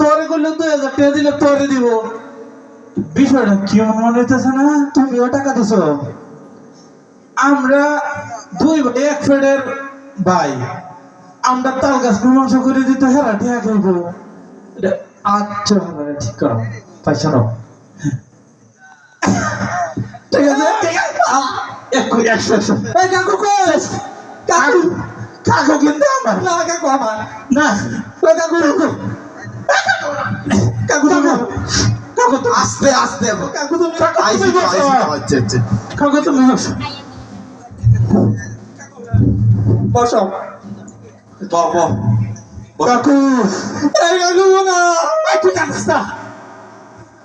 তোরে কইলো দুই হাজার টাকা দিলে তোরে দিব। বিষয়টা কি মনে হইতেছে না? তুমিও টাকা দিছো। আমরা দুই ভাই, এক ফেডের ভাই। আমরা তাল গাছ মীমাংস করে দিতে হেরা ঠিয়া খাইব। আচ্ছা মানে ঠিক করো। পয়সা নাও ঠিক আছে? একশো একশো। কাকু কাকু কাকু কিন্তু আমার, না, কাকু আমার। না কাকু। আস্তে আস্তে কাকু তুমি কাকু তুমি বসো। কাকু এই কাকু না তুই জানিস না।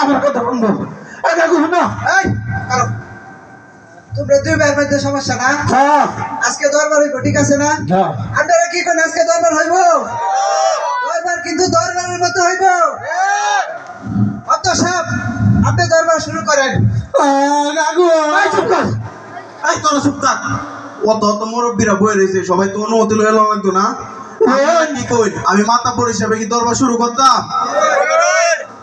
আমার কথা বন্ধ এই কাকু না এই, তোমরা দুই ভাইয়ের মধ্যে সমস্যা না? হ্যাঁ। আজকে দরবার হইব ঠিক আছে না? হ্যাঁ। আপনারা কি করেন? আজকে দরবার হইব? দরবার কিন্তু হইব। অত সাপ আপনি দরবার শুরু করেন। এই চুপ তোরা থাক। অত অত মুরব্বীরা বয়ে রয়েছে সবাই তো অনুমতি লয়ে লাগতো না। কি কই? আমি মাতা পর হিসাবে কি দরবার শুরু করতাম?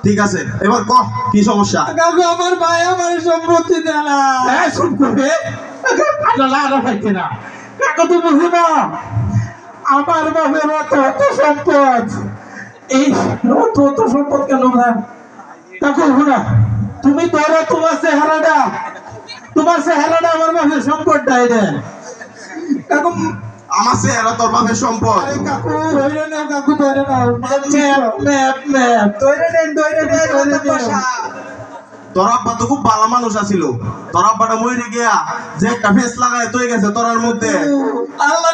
ঠিক আছে এবার কহ কি সমস্যা? কাকু আমার ভাই আমার সম্পত্তি দেয় না। এই চুপ করবে আল্লাহ আল্লাহ পাইছে না কাকু তুমি শুনো আমার বাপের অত সম্পদ। এই অত সম্পদ কেন ভাই কাকু শুনো তুমি ধরো তোমার চেহারাটা। তোমার চেহারাটা আমার বাপের সম্পদটা এটা কাকু আমার চেহারা তোর বাপের সম্পদ। কাকু ধরে কাকু ধরে ম্যাপ ম্যাপ নেন নেন। তোর আব্বা তো খুব ভালো মানুষ আছিল। তোর আব্বাটা মরে গিয়া যে একটা ফেস লাগায় তুই গেছে তোরার মধ্যে। আল্লাহ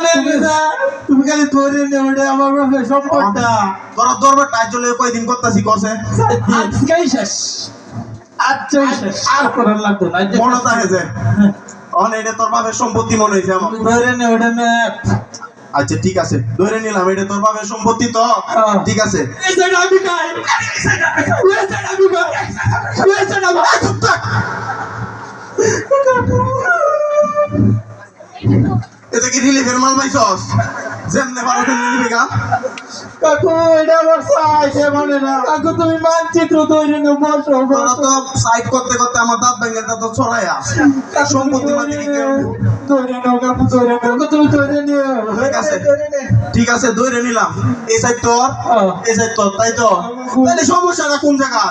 খালি ধরে আমার সম্পদটা। তোরা দরবার টাই চলে কয়দিন করতাছি আজকেই শেষ। আজকেই শেষ। আর করার লাগতো না। মনে থাকে যে অন এটা তোর বাপের সম্পত্তি মনে হয়েছে আমার। ধরে নে ওটা ম্যাপ আচ্ছা ঠিক আছে। ধরে নিলাম এটা তোর বাপের সম্পত্তি তো। হ্যাঁ। ঠিক আছে। এটা কি রিলিফের মাল পাইছস? যেমনে পারো তেমনি গা কাকু এটা আমার সাইজ মানে না। কাকু তুমি মানচিত্র তৈরি নে বসো বসো। তো সাইড করতে করতে আমার দাঁত ভেঙে তো ছড়াইয়া সম্পত্তি মাটি কি নাও কাকু ধরে নাও। তুমি ধরে নিও ঠিক আছে। দৈরে ঠিক আছে ধরে নিলাম। এই সাইড তোর। এই সাইড তোর তাই তো? তাহলে সমস্যাটা কোন জায়গা?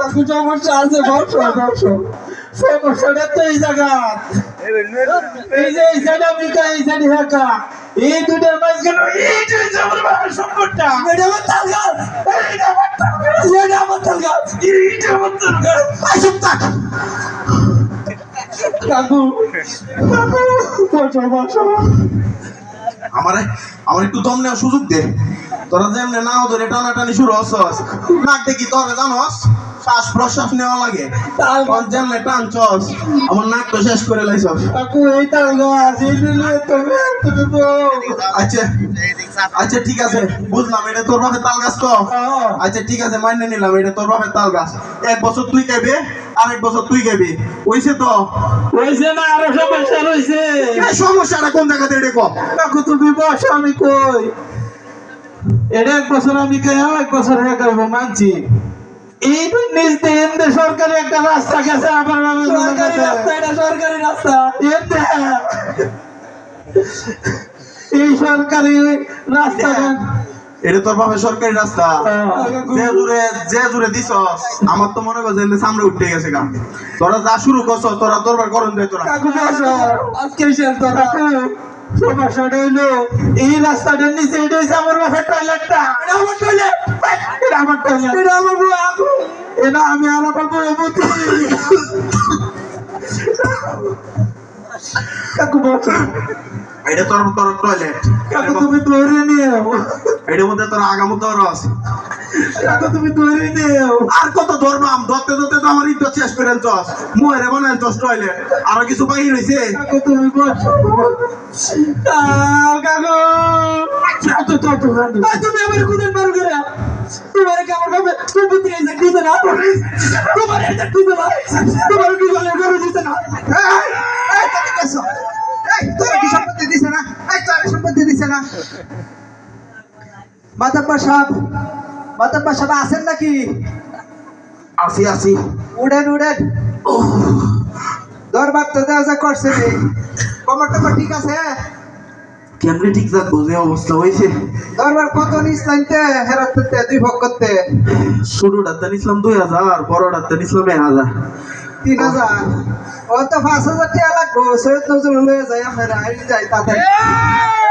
কাকু সমস্যা আছে বসো বসো। সমস্যাটা তো এই জায়গা এই যে এই সাইড এই সাইড এই দুটার মাঝখানে এই যে আমার বাবার সম্পদটা। এটা আমার তাল গাছ। এটা আমার তাল গাছ। এটা আমার তাল গাছ। এটা আমার তাল গাছ। আসুক থাক কাকু কাকু বসো বসো আমার আমার একটু দম নেওয়ার সুযোগ দে। তোরা যেমনে নাও ধরে টানাটানি শুরু হচ্ছস নাক দেখি তোরা জানস? শ্বাস প্রশ্বাস নেওয়া লাগে। তাল তোর যেমনে টানছস আমার নাক তো শেষ করে লাইছস। কাকু এই তাল গাছ এই নিলে তুমি তুমি বউ। আচ্ছা আচ্ছা ঠিক আছে। বুঝলাম এটা তোর বাপের তাল গাছ তো? হ্যাঁ। আচ্ছা ঠিক আছে মাইনে নিলাম এটা তোর বাপের তাল গাছ। এক বছর তুই খাইবে আরেক বছর তুই খাইবি। ওইছে তো? হয়েছে না আরও সমস্যা সমস্যাটা কোন জায়গাতে এটা কম কাকু তুমি বসো আমি কই? এটা এক বছর আমি খাইও এক বছর খাইবো মানছি। এই নিজ দিয়ে সরকারি একটা রাস্তা গেছে আমার সরকারি রাস্তা এটা সরকারি রাস্তা। এনদে এই সরকারি রাস্তাটা এটা তোর সরকারি রাস্তা। হ্যাঁ। যে জুড়ে যে জুড়ে দিছস আমার তো মনে কর যে সামনে উঠতে গেছে গা। তোরা যা শুরু করছ তোরা দরবার করন দে তোরা আজকে শেষ তো কাকু। সমস্যাটা হইল এই রাস্তাটার নিচে এটা হচ্ছে আমার বাসার টয়লেটটা এটা আমার টয়লেট এটা আমার টয়লেট এটা আমার বউ এটা আমি আর আমার বউ মতি কাকু বসো। এটা তোর তোর টয়লেট কাকু তুমি ধরে নিও এটার মধ্যে তোর আগামু তোর আছে। তুমি ধরে নেও। আর কত ধরবাম ধরতে ধরতে তো আমার ইজ্জত শেষ করে চস মুহেরে বানাই চস টয়লেট আরও কিছু বাকি রয়েছে তুমি আমার কুদের মারু করে। তোমার কেমন ভাবে তুমি এসে না তোমার না কি বলে করে দিতে না? এই, তোরা কি সম্পত্তি দিছে না? এই তোরা সম্পত্তি দিছে না? মাতাব্বা সাহেব মাতাব্বা সাহেব আছেন নাকি? আসি আসি উড়েন উড়েন। দরবার তো দেওয়া করছে কমর টমর ঠিক আছে? কেমনে ঠিক থাকব? যে অবস্থা হয়েছে। দরবার কত নিস লাইনতে হেরাত করতে দুই ভোগ করতে? ছোট ডাক্তার নিছিলাম দুই হাজার বড় ডাক্তার নিছিলাম এক হাজার। তিন হাজার। ও তো পাঁচ হাজার টাকা লাগবো সৈয়দ নজরুল লয়ে যাই আমরা যাই তাতে।